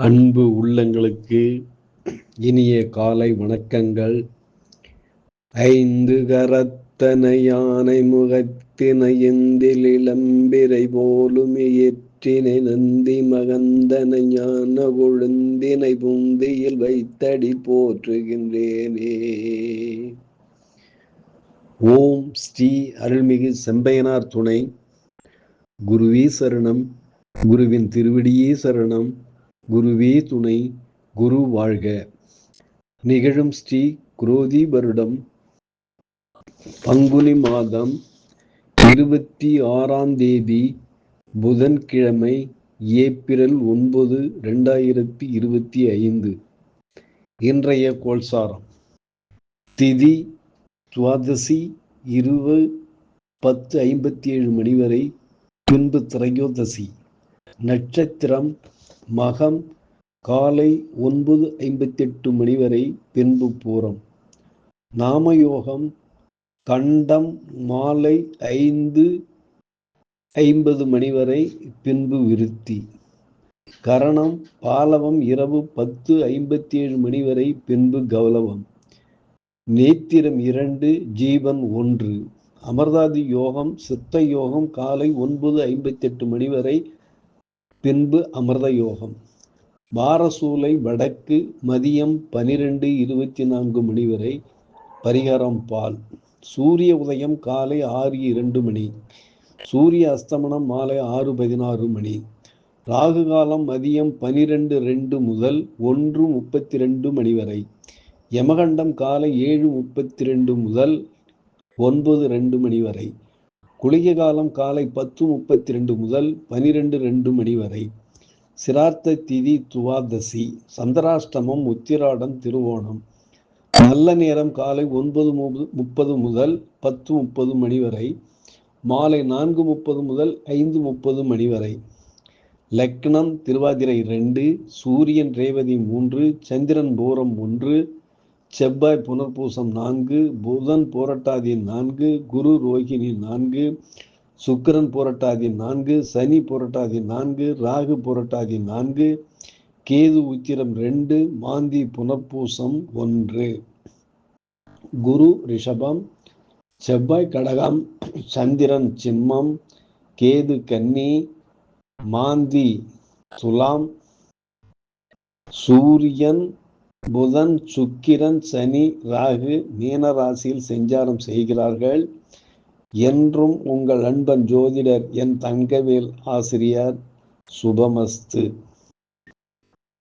அன்பு உள்ளங்களுக்கு இனிய காலை வணக்கங்கள். ஐந்து கரத்தனை யானை முகத்தின எந்தில் இளம்பிரை போலுமே ஏற்றினை நந்தி மகந்தனை ஞான கொழுந்தினை புந்தியில் வைத்தடி போற்றுகின்றேனே. ஓம் ஸ்ரீ அருள்மிகு செம்பையனார் துணை. குருவே சரணம். குருவின் திருவிடியே சரணம். குருவே துணை குரு வாழ்க. நிகழும் ஸ்ரீ குரோதி வருடம் பங்குனி மாதம் இருபத்தி ஆறாம் தேதி புதன்கிழமை ஏப்ரல் ஒன்பது ரெண்டாயிரத்தி இருபத்தி ஐந்து. இன்றைய கோல்சாரம் திதி துவாதசி இருபது பத்து ஐம்பத்தி ஏழு மணி வரை பின்பு திரையோதசி. நட்சத்திரம் மகம் காலை ஒன்பது ஐம்பத்தெட்டு மணி வரை பின்பு பூரம். நாமயோகம் கண்டம் மாலை ஐந்து ஐம்பது மணி வரை பின்பு விருத்தி. கரணம் பாலவம் இரவு பத்து ஐம்பத்தி ஏழு மணி வரை பின்பு கௌலவம். நேத்திரம் இரண்டு ஜீவன் ஒன்று. அமர்தாதி யோகம் சித்த யோகம் காலை ஒன்பது ஐம்பத்தெட்டு மணி வரை பின்பு அமிர்த யோகம் வாரசூலை வடக்கு மதியம் பனிரெண்டு இருபத்தி நான்கு மணி வரை பரிகாரம் பால். சூரிய உதயம் காலை ஆறு இரண்டு மணி. சூரிய அஸ்தமனம் மாலை ஆறு பதினாறு மணி. ராகு காலம் மதியம் பனிரெண்டு ரெண்டு முதல் ஒன்று முப்பத்தி ரெண்டு மணி வரை. யமகண்டம் காலை ஏழு முப்பத்தி ரெண்டு முதல் ஒன்பது ரெண்டு மணி வரை. குளிகை காலம் காலை பத்து முப்பத்தி ரெண்டு முதல் பனிரெண்டு ரெண்டு மணி வரை. சிரார்த்த திதி துவாதசி சந்திராஷ்டமம் உத்திராடம் திருவோணம். நல்ல நேரம் காலை ஒன்பது முப்பது முதல் பத்து முப்பது மணி வரை. மாலை நான்கு முப்பது முதல் ஐந்து முப்பது மணி வரை. லக்னம் திருவாதிரை ரெண்டு சூரியன் ரேவதி மூன்று சந்திரன் பூரம் ஒன்று செவ்வாய் புனர்பூசம் நான்கு புதன் போராட்டாதி நான்கு குரு ரோகிணி நான்கு சுக்கரன் புரட்டாதி நான்கு சனி புரட்டாதி நான்கு ராகு புரட்டாதி நான்கு கேது உத்திரம் ரெண்டு மாந்தி புனர்பூசம் ஒன்று. குரு ரிஷபம் செவ்வாய் கடகம் சந்திரன் சிம்மம் கேது கன்னி மாந்தி துலாம் சூரியன் புதன் சுக்கிரன் சனி ராகு மீன ராசியில் செஞ்சாரம் செய்கிறார்கள். என்றும் உங்கள் அன்பன் ஜோதிடர் என் தங்கவேல் ஆசிரியர் சுபமஸ்து.